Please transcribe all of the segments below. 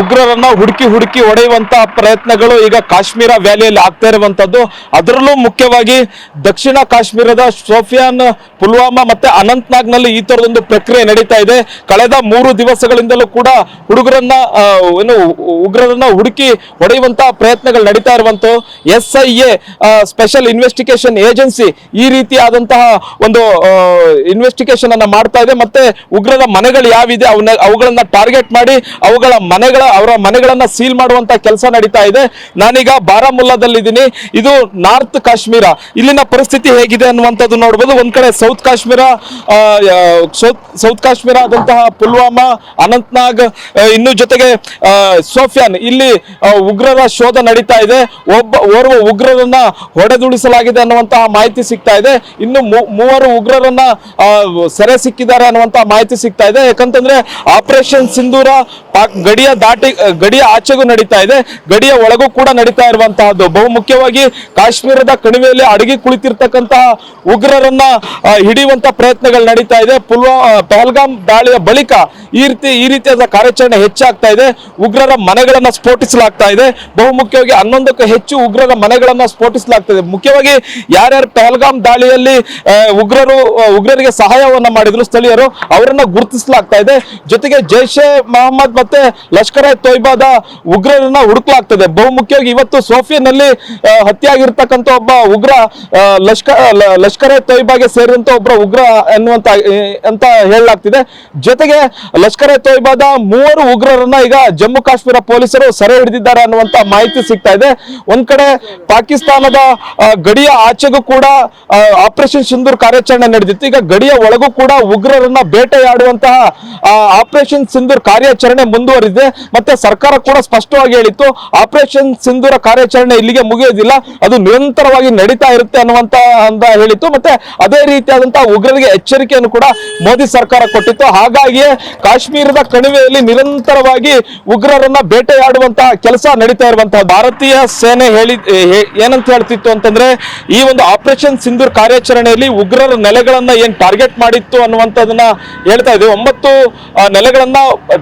ಉಗ್ರರನ್ನ ಹುಡುಕಿ ಹುಡುಕಿ ಹೊಡೆಯುವಂತ ಪ್ರಯತ್ನಗಳು ಈಗ ಕಾಶ್ಮೀರ ವ್ಯಾಲಿಯಲ್ಲಿ ಆಗ್ತಾ ಇರುವಂತದ್ದು. ಅದರಲ್ಲೂ ಮುಖ್ಯವಾಗಿ ದಕ್ಷಿಣ ಕಾಶ್ಮೀರದ ಸೋಫಿಯಾನ್ ಪುಲ್ವಾಮಾ ಮತ್ತೆ ಅನಂತ್ನಾಗ್ನಲ್ಲಿ ಈ ತರದೊಂದು ಪ್ರಕ್ರಿಯೆ ನಡೀತಾ ಇದೆ. ಕಳೆದ ಮೂರು ದಿವಸಗಳಿಂದಲೂ ಕೂಡ ಹುಡುಗರನ್ನ ಏನು ಉಗ್ರರನ್ನ ಹುಡುಕಿ ಹೊಡೆಯುವಂತಹ ಪ್ರಯತ್ನಗಳು ನಡೀತಾ ಇರುವಂತ. S I A special investigation agency ಈ ರೀತಿಯಾದಂತಹ ಒಂದು ಇನ್ವೆಸ್ಟಿಗೇಷನ್ ಅನ್ನ ಮಾಡ್ತಾ ಇದೆ. ಮತ್ತೆ ಉಗ್ರರ ಮನೆಗಳು ಯಾವಿದೆ ಅವನ್ನ, ಅವುಗಳನ್ನ ಟಾರ್ಗೆಟ್ ಮಾಡಿ, ಅವುಗಳ ಮನೆಗಳ ಅವರ ಮನೆಗಳನ್ನ ಸೀಲ್ ಮಾಡುವಂತ ಕೆಲಸ ನಡೀತಾ ಇದೆ. ನಾನೀಗ ಬಾರಾಮುಲ್ಲಾದಲ್ಲಿದ್ದೀನಿ. ಇದು ನಾರ್ತ್ ಕಾಶ್ಮೀರ. ಇಲ್ಲಿನ ಪರಿಸ್ಥಿತಿ ಹೇಗಿದೆ ಅನ್ನುವಂಥದ್ದು ನೋಡ್ಬೋದು. ಒಂದ್ ಕಡೆ ಸೌತ್ ಕಾಶ್ಮೀರ ಸೌತ್ ಕಾಶ್ಮೀರ ಆದಂತಹ ಪುಲ್ವಾಮಾ, ಅನಂತ್ನಾಗ್ ಇನ್ನು ಜೊತೆಗೆ ಸೋಫಿಯಾನ್. ಇಲ್ಲಿ ಉಗ್ರರ ಶೋಧ ನಡೀತಾ ಇದೆ. ಒಬ್ಬ, ಓರ್ವ ಉಗ್ರರನ್ನ ಹೊಡೆದುಳಿಸಲಾಗಿದೆ ಅನ್ನುವಂತಹ ಮಾಹಿತಿ ಸಿಗ್ತಾ ಇದೆ. ಇನ್ನು ಮೂವರು ಉಗ್ರರನ್ನ ಸೆರೆ ಸಿಕ್ಕಿದ್ದಾರೆ ಅನ್ನುವಂತಹ ಮಾಹಿತಿ ಸಿಗ್ತಾ ಇದೆ. ಯಾಕಂತಂದ್ರೆ ಆಪರೇಷನ್ ಸಿಂಧೂರ ಪಾಕ್ ಗಡಿಯ ದಾಟಿ ಗಡಿಯ ಆಚೆಗೂ ನಡೀತಾ ಇದೆ. ಗಡಿಯ ಒಳಗೂ ಕೂಡ ನಡೀತಾ ಇರುವಂತಹದ್ದು. ಬಹು ಮುಖ್ಯವಾಗಿ ಕಾಶ್ಮೀರದ ಕಣಿವೆಯಲ್ಲಿ ಅಡಗಿ ಕುಳಿತಿರ್ತಕ್ಕಂತಹ ಉಗ್ರರನ್ನ ಹಿಡಿಯುವಂತಹ ಹಿಡಿಯುವಂತ ಪ್ರಯತ್ನಗಳು ನಡೀತಾ ಇದೆ. ಪುಲ್ವಾ ಪಹಲ್ಗಾಮ್ ದಾಳಿಯ ಬಳಿಕ ಈ ರೀತಿ, ಈ ರೀತಿಯಾದ ಕಾರ್ಯಾಚರಣೆ ಹೆಚ್ಚಾಗ್ತಾ ಇದೆ. ಉಗ್ರರ ಮನೆಗಳನ್ನ ಸ್ಫೋಟಿಸಲಾಗ್ತಾ ಇದೆ. ಬಹು ಮುಖ್ಯವಾಗಿ ಹನ್ನೊಂದಕ್ಕೂ ಹೆಚ್ಚು ಉಗ್ರರ ಮನೆಗಳನ್ನ ಇದೆ. ಮುಖ್ಯವಾಗಿ ಯಾರ್ಯಾರು ಪಹಲ್ಗಾಮ್ ದಾಳಿಯಲ್ಲಿ ಉಗ್ರರು ಉಗ್ರರಿಗೆ ಸಹಾಯವನ್ನ ಮಾಡಿದ್ರು ಸ್ಥಳೀಯರು, ಅವರನ್ನ ಗುರುತಿಸಲಾಗ್ತಾ ಇದೆ. ಜೊತೆಗೆ ಜೈಷ್ ಮೊಹಮ್ಮದ್ ಮತ್ತೆ ಲಷ್ಕರ್ ಎ ತೊಯ್ಬಾದ ಉಗ್ರರನ್ನ ಹುಡುಕಲಾಗ್ತದೆ. ಬಹುಮುಖ್ಯವಾಗಿ ಇವತ್ತು ಸೋಫಿಯಾನಲ್ಲಿ ಹತ್ಯೆ ಹತ್ಯೆಯಾಗಿರ್ತಕ್ಕಂಥ ಒಬ್ಬ ಉಗ್ರ ಲಷ್ಕರ ಲಷ್ಕರ್ ತೊಯ್ಬಾಗೆ ಸೇರಿದಂತ ಒಬ್ಬ ಉಗ್ರ ಎನ್ನುವಂತ ಅಂತ ಹೇಳಲಾಗ್ತಿದೆ. ಜೊತೆಗೆ ಲಷ್ಕರ ತೊಯ್ಬಾದ ಮೂವರು ಉಗ್ರರನ್ನ ಈಗ ಜಮ್ಮು ಕಾಶ್ಮೀರ ಪೊಲೀಸರು ಸೆರೆ ಹಿಡಿದಿದ್ದಾರೆ ಅನ್ನುವಂತ ಮಾಹಿತಿ ಸಿಗ್ತಾ ಇದೆ. ಒಂದ್ ಕಡೆ ಪಾಕಿಸ್ತಾನದ ಗಡಿಯ ಆಚೆಗೂ ಕೂಡ ಆಪರೇಷನ್ ಸಿಂಧೂರ್ ಕಾರ್ಯಾಚರಣೆ ನಡೆದಿತ್ತು. ಈಗ ಗಡಿಯ ಒಳಗೂ ಕೂಡ ಉಗ್ರರನ್ನ ಬೇಟೆಯಾಡುವಂತಹ ಆಪರೇಷನ್ ಸಿಂಧೂರ್ ಕಾರ್ಯಾಚರಣೆ ಮುಂದುವರಿದಿದೆ. ಮತ್ತೆ ಸರ್ಕಾರ ಕೂಡ ಸ್ಪಷ್ಟವಾಗಿ ಹೇಳಿತ್ತು, ಆಪರೇಷನ್ ಸಿಂಧೂರ ಕಾರ್ಯಾಚರಣೆ ಇಲ್ಲಿಗೆ ಮುಗಿಯೋದಿಲ್ಲ, ಅದು ನಿರಂತರವಾಗಿ ನಡೀತಾ ಇರುತ್ತೆ ಅನ್ನುವಂತ ಅಂತ ಹೇಳಿತ್ತು. ಮತ್ತೆ ಅದೇ ರೀತಿಯಾದಂತಹ ಉಗ್ರರಿಗೆ ಎಚ್ಚರಿಕೆಯನ್ನು ಕೂಡ ಮೋದಿ ಸರ್ಕಾರ ಕೊಟ್ಟಿತ್ತು. ಹಾಗಾಗಿಯೇ ಕಾಶ್ಮೀರದ ಕಣಿವೆಯಲ್ಲಿ ನಿರಂತರವಾಗಿ ಉಗ್ರರನ್ನ ಬೇಟೆಯಾಡುವಂತಹ ಕೆಲಸ ನಡೀತಾ ಇರುವಂತಹ ಭಾರತೀಯ ಸೇನೆ ಹೇಳಿ ಏನಂತ ಹೇಳ್ತಿತ್ತು ಅಂತಂದ್ರೆ, ಈ ಒಂದು ಆಪರೇಷನ್ ಸಿಂಧೂರ್ ಕಾರ್ಯಾಚರಣೆಯಲ್ಲಿ ಉಗ್ರರ ನೆಲೆಗಳನ್ನ ಏನ್ ಟಾರ್ಗೆಟ್ ಮಾಡಿತ್ತು ಅನ್ನುವಂಥದ್ದನ್ನ ಹೇಳ್ತಾ ಇದ್ದೀವಿ ಒಂಬತ್ತು ನೆಲೆಗಳನ್ನ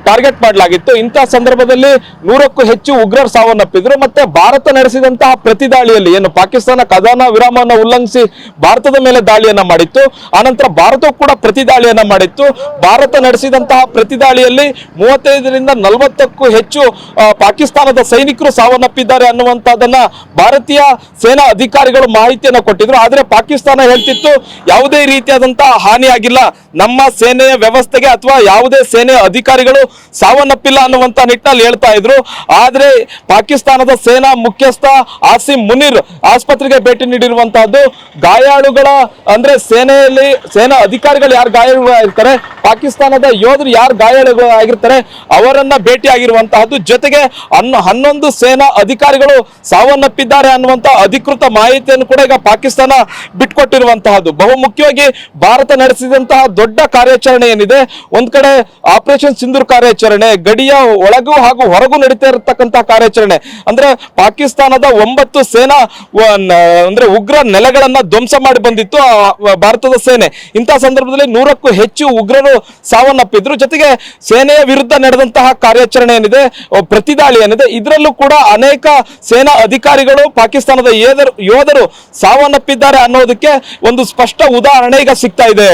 ಟಾರ್ಗೆಟ್ ಮಾಡಲಾಗಿತ್ತು. ಇಂತಹ ಸಂದರ್ಭದಲ್ಲಿ ನೂರಕ್ಕೂ ಹೆಚ್ಚು ಉಗ್ರರು ಸಾವನ್ನಪ್ಪಿದ್ರು. ಮತ್ತೆ ಭಾರತ ನಡೆಸಿದಂತಹ ಪ್ರತಿ ದಾಳಿಯಲ್ಲಿ ಏನು ಪಾಕಿಸ್ತಾನ ಕದನ ವಿರಾಮವನ್ನು ಉಲ್ಲಂಘಿಸಿ ಭಾರತದ ಮೇಲೆ ದಾಳಿಯನ್ನ ಮಾಡಿತ್ತು. ಆನಂತರ ಭಾರತವು ಕೂಡ ಪ್ರತಿ ದಾಳಿಯನ್ನ ಮಾಡಿತ್ತು. ಭಾರತ ನಡೆಸಿದಂತಹ ಪ್ರತಿ ದಾಳಿಯಲ್ಲಿ ಮೂವತ್ತೈದರಿಂದ ನಲವತ್ತಕ್ಕೂ ಹೆಚ್ಚು ಪಾಕಿಸ್ತಾನದ ಸೈನಿಕರು ಸಾವನ್ನಪ್ಪಿದ್ದಾರೆ ಅನ್ನುವಂಥದ್ದನ್ನ ಭಾರತೀಯ ಸೇನಾ ಅಧಿಕಾರಿಗಳು ಮಾಹಿತಿಯನ್ನ ಕೊಟ್ಟಿದ್ರು. ಆದ್ರೆ ಪಾಕಿಸ್ತಾನ ಹೇಳ್ತಿತ್ತು, ಯಾವುದೇ ರೀತಿಯಾದಂತಹ ಹಾನಿಯಾಗಿಲ್ಲ ನಮ್ಮ ಸೇನೆಯ ವ್ಯವಸ್ಥೆಗೆ ಅಥವಾ ಯಾವುದೇ ಸೇನೆಯ ಅಧಿಕಾರಿಗಳು ಸಾವನ್ನಪ್ಪಿಲ್ಲ ಅನ್ನುವಂತ ನಿಟ್ಟಿನಲ್ಲಿ ಹೇಳ್ತಾ ಇದ್ರು. ಆದ್ರೆ ಪಾಕಿಸ್ತಾನದ ಸೇನಾ ಮುಖ್ಯಸ್ಥ ಆಸಿಮ್ ಮುನೀರ್ ಆಸ್ಪತ್ರೆಗೆ ಭೇಟಿ ನೀಡಿರುವಂತಹದ್ದು. ಗಾಯಾಳುಗಳ ಅಂದ್ರೆ ಸೇನೆಯಲ್ಲಿ ಸೇನಾ ಅಧಿಕಾರಿಗಳು ಯಾರು ಗಾಯಾಳುಗಳಾಗಿರ್ತಾರೆ, ಪಾಕಿಸ್ತಾನದ ಯೋಧರು ಯಾರು ಗಾಯಾಳುಗಳಾಗಿರ್ತಾರೆ, ಅವರನ್ನ ಭೇಟಿ ಆಗಿರುವಂತಹದ್ದು ಜೊತೆಗೆ ಹನ್ನ ಹನ್ನೊಂದು ಸೇನಾ ಅಧಿಕಾರಿಗಳು ಸಾವನ್ನಪ್ಪಿದ್ದಾರೆ ಅನ್ನುವಂತ ಅಧಿಕೃತ ಮಾಹಿತಿಯನ್ನು ಕೂಡ ಈಗ ಪಾಕಿಸ್ತಾನ ಬಿಟ್ಕೊಟ್ಟಿರುವಂತಹದ್ದು. ಬಹುಮುಖ್ಯವಾಗಿ ಭಾರತ ನಡೆಸಿದಂತಹ ದೊಡ್ಡ ಕಾರ್ಯಾಚರಣೆ ಏನಿದೆ? ಒಂದ್ ಕಡೆ ಆಪರೇಷನ್ ಸಿಂಧೂರ್ ಕಾರ್ಯಾಚರಣೆ, ಗಡಿಯ ಒಳಗೂ ಹಾಗೂ ಹೊರಗೂ ನಡೀತಾ ಇರತಕ್ಕಂತಹ ಕಾರ್ಯಾಚರಣೆ. ಅಂದ್ರೆ ಪಾಕಿಸ್ತಾನದ ಒಂಬತ್ತು ಸೇನಾ ಅಂದ್ರೆ ಉಗ್ರ ನೆಲೆಗಳನ್ನ ಧ್ವಂಸ ಮಾಡಿ ಬಂದಿತ್ತು ಭಾರತದ ಸೇನೆ. ಇಂತಹ ಸಂದರ್ಭದಲ್ಲಿ ನೂರಕ್ಕೂ ಹೆಚ್ಚು ಉಗ್ರರು ಸಾವನ್ನಪ್ಪಿದ್ರು. ಜೊತೆಗೆ ಸೇನೆಯ ವಿರುದ್ಧ ನಡೆದಂತಹ ಕಾರ್ಯಾಚರಣೆ ಏನಿದೆ ಪ್ರತಿದಾಳಿ ಏನಿದೆ, ಇದರಲ್ಲೂ ಕೂಡ ಅನೇಕ ಸೇನಾ ಅಧಿಕಾರಿಗಳು ಪಾಕಿಸ್ತಾನದ ಯೋಧರು ಸಾವನ್ನಪ್ಪಿದ್ದಾರೆ ಅನ್ನೋದಕ್ಕೆ ಒಂದು ಸ್ಪಷ್ಟ ಉದಾಹರಣೆ ಈಗ ಸಿಗ್ತಾ ಇದೆ.